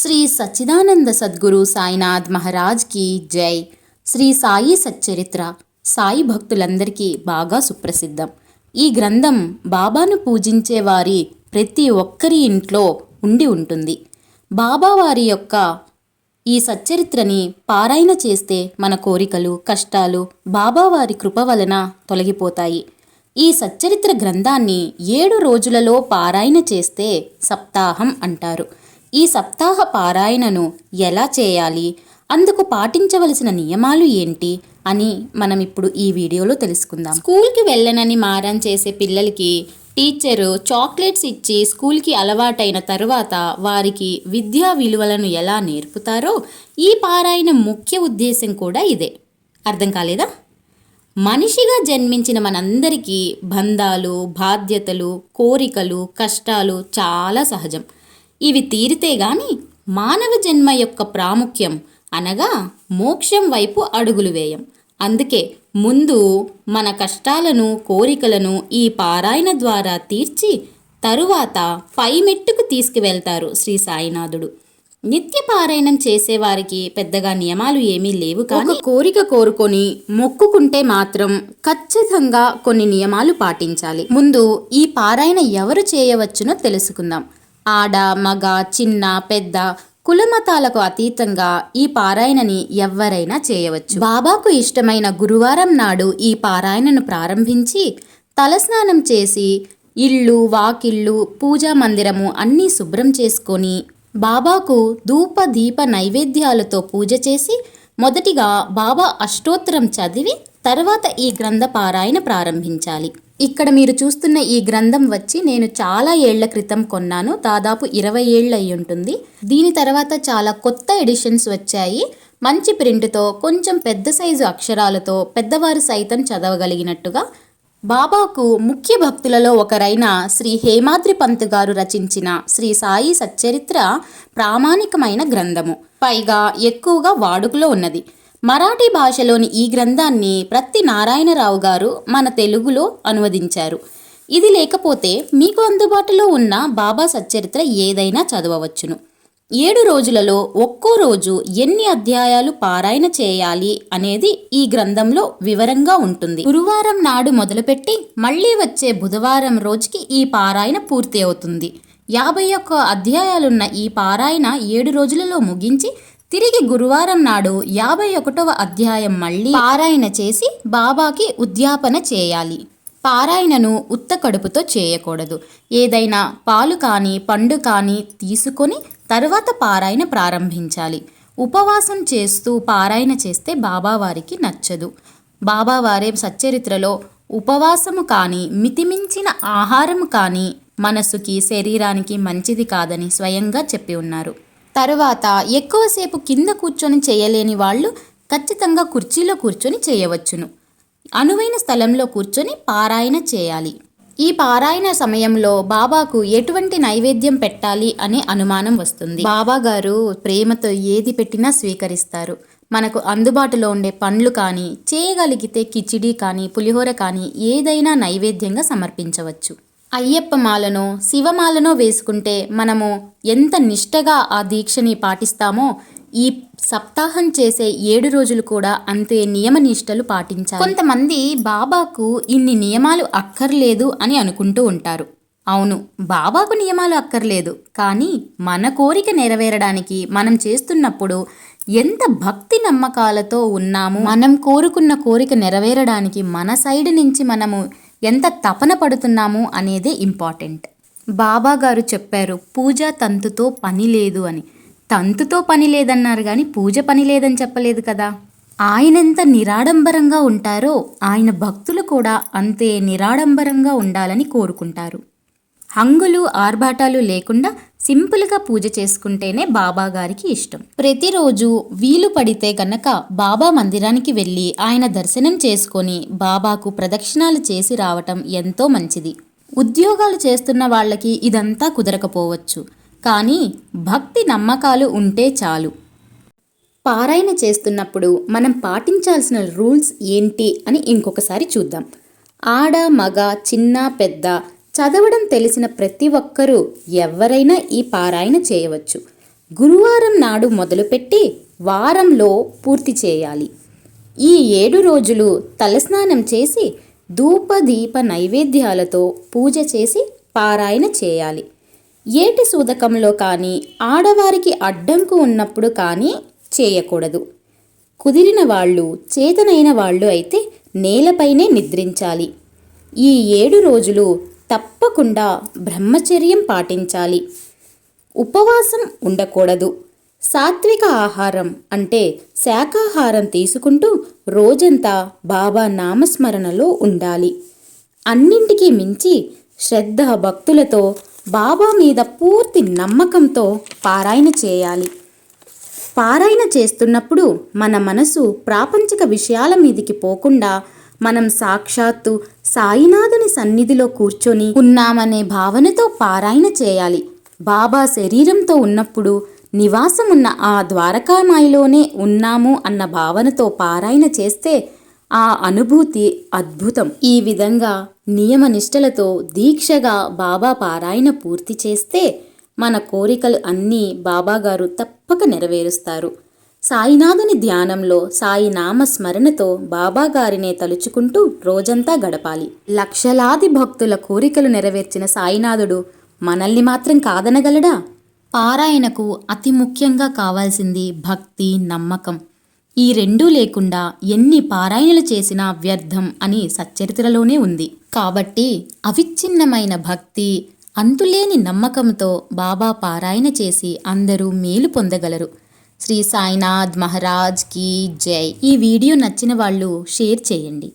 శ్రీ సచ్చిదానంద సద్గురు సాయినాథ్ మహారాజ్కి జై. శ్రీ సాయి సచ్చరిత్ర సాయి భక్తులందరికీ బాగా సుప్రసిద్ధం. ఈ గ్రంథం బాబాను పూజించే వారి ప్రతి ఒక్కరి ఇంట్లో ఉండి ఉంటుంది. బాబా వారి యొక్క ఈ సచ్చరిత్రని పారాయణ చేస్తే మన కోరికలు కష్టాలు బాబావారి కృప వలన తొలగిపోతాయి. ఈ సచ్చరిత్ర గ్రంథాన్ని ఏడు రోజులలో పారాయణ చేస్తే సప్తాహం అంటారు. ఈ సప్తాహ పారాయణను ఎలా చేయాలి? అందుకు పాటించవలసిన నియమాలు ఏంటి? అని మనం ఇప్పుడు ఈ వీడియోలో తెలుసుకుందాం. స్కూల్కి వెళ్ళనని మారం చేసే పిల్లలకి టీచరు చాక్లెట్స్ ఇచ్చి స్కూల్కి అలవాటైన తరువాత వారికి విద్యా విలువలను ఎలా నేర్పుతారో ఈ పారాయణ ముఖ్య ఉద్దేశం కూడా ఇదే. అర్థం కాలేదా? మనిషిగా జన్మించిన మనందరికీ బంధాలు బాధ్యతలు కోరికలు కష్టాలు చాలా సహజం. ఇవి తీరితే గాని మానవ జన్మ యొక్క ప్రాముఖ్యం అనగా మోక్షం వైపు అడుగులు వేయం. అందుకే ముందు మన కష్టాలను కోరికలను ఈ పారాయణ ద్వారా తీర్చి తరువాత పై మెట్టుకు తీసుకువెళ్తారు శ్రీ సాయినాథుడు. నిత్య పారాయణం చేసేవారికి పెద్దగా నియమాలు ఏమీ లేవు కానీ కోరిక కోరుకొని మొక్కుకుంటే మాత్రం ఖచ్చితంగా కొన్ని నియమాలు పాటించాలి. ముందు ఈ పారాయణ ఎవరు చేయవచ్చునో తెలుసుకుందాం. ఆడ మగ చిన్న పెద్ద కులమతాలకు అతీతంగా ఈ పారాయణని ఎవ్వరైనా చేయవచ్చు. బాబాకు ఇష్టమైన గురువారం నాడు ఈ పారాయణను ప్రారంభించి తలస్నానం చేసి ఇల్లు వాకిళ్ళు పూజా మందిరము అన్నీ శుభ్రం చేసుకొని బాబాకు ధూప దీప నైవేద్యాలతో పూజ చేసి మొదటిగా బాబా అష్టోత్తరం చదివి తర్వాత ఈ గ్రంథ పారాయణ ప్రారంభించాలి. ఇక్కడ మీరు చూస్తున్న ఈ గ్రంథం వచ్చి నేను చాలా ఏళ్ళ క్రితం కొన్నాను. దాదాపు ఇరవై ఏళ్ళు అయి ఉంటుంది. దీని తర్వాత చాలా కొత్త ఎడిషన్స్ వచ్చాయి. మంచి ప్రింట్తో కొంచెం పెద్ద సైజు అక్షరాలతో పెద్దవారు సైతం చదవగలిగినట్టుగా బాబాకు ముఖ్య భక్తులలో ఒకరైన శ్రీ హేమాద్రి పంత్ గారు రచించిన శ్రీ సాయి సచ్చరిత్ర ప్రామాణికమైన గ్రంథము. పైగా ఎక్కువగా వాడుకలో ఉన్నది. మరాఠీ భాషలోని ఈ గ్రంథాన్ని ప్రత్తి నారాయణరావు గారు మన తెలుగులో అనువదించారు. ఇది లేకపోతే మీకు అందుబాటులో ఉన్న బాబా సచ్చరిత్ర ఏదైనా చదవవచ్చును. ఏడు రోజులలో ఒక్కో రోజు ఎన్ని అధ్యాయాలు పారాయణ చేయాలి అనేది ఈ గ్రంథంలో వివరంగా ఉంటుంది. గురువారం నాడు మొదలుపెట్టి మళ్ళీ వచ్చే బుధవారం రోజుకి ఈ పారాయణ పూర్తి అవుతుంది. యాభై ఒక్క అధ్యాయాలున్న ఈ పారాయణ ఏడు రోజులలో ముగించి తిరిగి గురువారం నాడు యాభై ఒకటవ అధ్యాయం మళ్ళీ పారాయణ చేసి బాబాకి ఉద్యాపన చేయాలి. పారాయణను ఉత్త కడుపుతో చేయకూడదు. ఏదైనా పాలు కానీ పండు కానీ తీసుకొని తర్వాత పారాయణ ప్రారంభించాలి. ఉపవాసం చేస్తూ పారాయణ చేస్తే బాబావారికి నచ్చదు. బాబావారే సచ్చరిత్రలో ఉపవాసము కానీ మితిమించిన ఆహారము కానీ మనసుకి శరీరానికి మంచిది కాదని స్వయంగా చెప్పి ఉన్నారు. తరువాత ఎక్కువసేపు కింద కూర్చొని చేయలేని వాళ్ళు ఖచ్చితంగా కుర్చీలో కూర్చొని చేయవచ్చును. అనువైన స్థలంలో కూర్చొని పారాయణ చేయాలి. ఈ పారాయణ సమయంలో బాబాకు ఎటువంటి నైవేద్యం పెట్టాలి అనే అనుమానం వస్తుంది. బాబా గారు ప్రేమతో ఏది పెట్టినా స్వీకరిస్తారు. మనకు అందుబాటులో ఉండే పండ్లు కానీ చేయగలిగితే కిచిడి కానీ పులిహోర కానీ ఏదైనా నైవేద్యంగా సమర్పించవచ్చు. అయ్యప్ప మాలను శివమాలను వేసుకుంటే మనము ఎంత నిష్టగా ఆ దీక్షని పాటిస్తామో ఈ సప్తాహం చేసే ఏడు రోజులు కూడా అంతే నియమ నిష్టలు పాటించాలి. కొంతమంది బాబాకు ఇన్ని నియమాలు అక్కర్లేదు అని అనుకుంటూ ఉంటారు. అవును బాబాకు నియమాలు అక్కర్లేదు కానీ మన కోరిక నెరవేరడానికి మనం చేస్తున్నప్పుడు ఎంత భక్తి నమ్మకాలతో ఉన్నాము? మనం కోరుకున్న కోరిక నెరవేరడానికి మన సైడ్ నుంచి మనము ఎంత తపన పడుతున్నాము అనేదే ఇంపార్టెంట్. బాబా గారు చెప్పారు పూజ తంతుతో పని లేదు అని. తంతుతో పని లేదన్నారు కానీ పూజ పని లేదని చెప్పలేదు కదా. ఆయన ఎంత నిరాడంబరంగా ఉంటారో ఆయన భక్తులు కూడా అంతే నిరాడంబరంగా ఉండాలని కోరుకుంటారు. హంగులు ఆర్భాటాలు లేకుండా సింపుల్గా పూజ చేసుకుంటేనే బాబా గారికి ఇష్టం. ప్రతిరోజు వీలు పడితే గనక బాబా మందిరానికి వెళ్ళి ఆయన దర్శనం చేసుకొని బాబాకు ప్రదక్షిణాలు చేసి రావటం ఎంతో మంచిది. ఉద్యోగాలు చేస్తున్న వాళ్ళకి ఇదంతా కుదరకపోవచ్చు. కానీ భక్తి నమ్మకాలు ఉంటే చాలు. పారాయణ చేస్తున్నప్పుడు మనం పాటించాల్సిన రూల్స్ ఏంటి అని ఇంకొకసారి చూద్దాం. ఆడ మగ చిన్న పెద్ద చదవడం తెలిసిన ప్రతి ఒక్కరూ ఎవరైనా ఈ పారాయణ చేయవచ్చు. గురువారం నాడు మొదలుపెట్టి వారంలో పూర్తి చేయాలి. ఈ ఏడు రోజులు తలస్నానం చేసి ధూప దీప నైవేద్యాలతో పూజ చేసి పారాయణ చేయాలి. ఏటి సూదకంలో కానీ ఆడవారికి అడ్డంకు ఉన్నప్పుడు కానీ చేయకూడదు. కుదిరిన వాళ్ళు చేతనైన వాళ్ళు అయితే నేలపైనే నిద్రించాలి. ఈ ఏడు రోజులు తప్పకుండా బ్రహ్మచర్యం పాటించాలి. ఉపవాసం ఉండకూడదు. సాత్విక ఆహారం అంటే శాకాహారం తీసుకుంటూ రోజంతా బాబా నామస్మరణలో ఉండాలి. అన్నింటికీ మించి శ్రద్ధ భక్తులతో బాబా మీద పూర్తి నమ్మకంతో పారాయణ చేయాలి. పారాయణ చేస్తున్నప్పుడు మన మనసు ప్రాపంచిక విషయాల మీదికి పోకుండా మనం సాక్షాత్తు సాయినాథుని సన్నిధిలో కూర్చొని ఉన్నామనే భావనతో పారాయణ చేయాలి. బాబా శరీరంతో ఉన్నప్పుడు నివాసం ఉన్న ఆ ద్వారకామాయిలోనే ఉన్నాము అన్న భావనతో పారాయణ చేస్తే ఆ అనుభూతి అద్భుతం. ఈ విధంగా నియమనిష్టలతో దీక్షగా బాబా పారాయణ పూర్తి చేస్తే మన కోరికలు అన్నీ బాబాగారు తప్పక నెరవేరుస్తారు. సాయినాథుని ధ్యానంలో సాయి నామ స్మరణతో బాబాగారినే తలుచుకుంటూ రోజంతా గడపాలి. లక్షలాది భక్తుల కోరికలు నెరవేర్చిన సాయినాథుడు మనల్ని మాత్రం కాదనగలడా? పారాయణకు అతి ముఖ్యంగా కావాల్సింది భక్తి నమ్మకం. ఈ రెండూ లేకుండా ఎన్ని పారాయణలు చేసినా వ్యర్థం అని సచ్చరిత్రలోనే ఉంది. కాబట్టి అవిచ్ఛిన్నమైన భక్తి అంతులేని నమ్మకంతో బాబా పారాయణ చేసి అందరూ మేలు పొందగలరు. శ్రీ సాయినాథ్ మహారాజ్ కీ జై. ఈ వీడియో నచ్చిన వాళ్ళు షేర్ చేయండి.